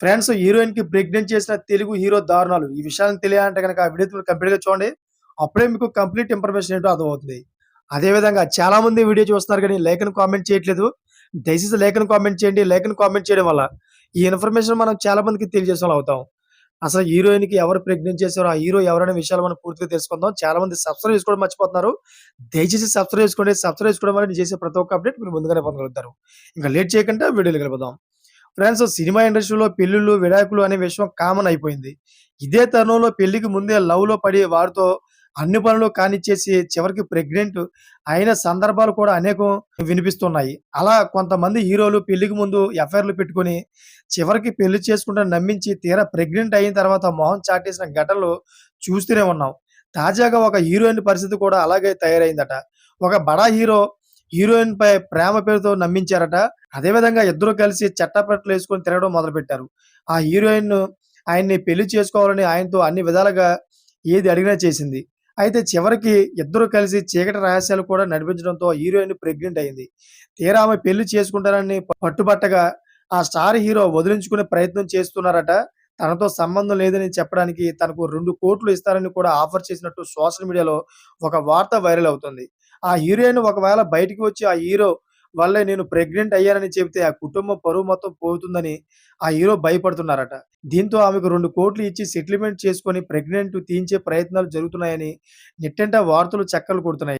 Friends హీరోయిన్కి pregnant చేసిన Telugu hero దారుణాలు. ఈ విషయాన్ని తెలియాలంటే కనుక ఆ వీడియో కంప్లీట్గా చూడండి. అప్పుడే మీకు కంప్లీట్ ఇన్ఫర్మేషన్ ఏంటో అర్థమవుతుంది. అదే విధంగా చాలా మంది వీడియో చూస్తున్నారు కానీ లేఖను కామెంట్ చేయట్లేదు. దయచేసి లేఖను కామెంట్ చేయండి. లేఖను కామెంట్ చేయడం వల్ల ఈ ఇన్ఫర్మేషన్ మనం చాలా మందికి తెలియజేసే అవుతాం. అసలు హీరోయిన్కి ఎవరు ప్రెగ్నెంట్ చేశారో ఆ హీరో ఎవరనే విషయాలు మనం పూర్తిగా తెలుసుకుందాం. చాలా మంది సబ్స్క్రైబ్ చేసుకోవడం మర్చిపోతున్నారు. దయచేసి సబ్స్క్రైబ్ చేసుకోండి. సబ్స్క్రైబ్ చేసుకోవడం వల్ల నేను చేసే ప్రతి ఒక్క అప్డేట్ మీరు ముందుగానే పొందగలుగుతారు. ఇంకా లేట్ చేయకుండా వీడియోలు కలుపుదాం ఫ్రెండ్స్ సినిమా ఇండస్ట్రీలో పెళ్ళిళ్ళు విడాకులు అనే విషయం కామన్ అయిపోయింది. ఇదే తరుణంలో పెళ్ళికి ముందే లవ్లో పడి వారితో అన్ని పనులు కానిచ్చేసి చివరికి ప్రెగ్నెంట్ అయిన సందర్భాలు కూడా అనేకం వినిపిస్తున్నాయి. అలా కొంతమంది హీరోలు పెళ్ళికి ముందు ఎఫ్ఐఆర్లు పెట్టుకొని చివరికి పెళ్ళి చేసుకుంటే నమ్మించి తీరా ప్రెగ్నెంట్ అయిన తర్వాత మొహం చాటేసిన ఘటనలు చూస్తూనే ఉన్నాం. తాజాగా ఒక హీరోయిన్ పరిస్థితి కూడా అలాగే తయారైందట. ఒక బడా హీరో హీరోయిన్ పై ప్రేమ పేరుతో నమ్మించారట. అదేవిధంగా ఇద్దరు కలిసి చట్టపట్లు వేసుకొని తిరగడం మొదలుపెట్టారు. ఆ హీరోయిన్ ఆయన్ని పెళ్ళి చేసుకోవాలని ఆయనతో అన్ని విధాలుగా ఏది అడిగినా చేసింది. అయితే చివరికి ఇద్దరు కలిసి చీకటి రహస్యాలు కూడా నడిపించడంతో హీరోయిన్ ప్రెగ్నెంట్ అయింది. తీరా ఆమె పెళ్ళి చేసుకుంటారని పట్టుబట్టగా ఆ స్టార్ హీరో వదిలించుకునే ప్రయత్నం చేస్తున్నారట. తనతో సంబంధం లేదని చెప్పడానికి తనకు రెండు కోట్లు ఇస్తారని కూడా ఆఫర్ చేసినట్టు సోషల్ మీడియాలో ఒక వార్త వైరల్ అవుతుంది. ఆ హీరోయిన్ ఒకవేళ బయటికి వచ్చి ఆ హీరో వల్లే నేను ప్రెగ్నెంట్ అయ్యానని చెబితే ఆ కుటుంబం పరువు మొత్తం పోతుందని ఆ హీరో భయపడుతున్నారట. దీంతో ఆమెకు రెండు కోట్లు ఇచ్చి సెటిల్మెంట్ చేసుకొని ప్రెగ్నెంట్ తీయించే ప్రయత్నాలు జరుగుతున్నాయని నెట్టంట వార్తలు చక్కలు కొడుతున్నాయి.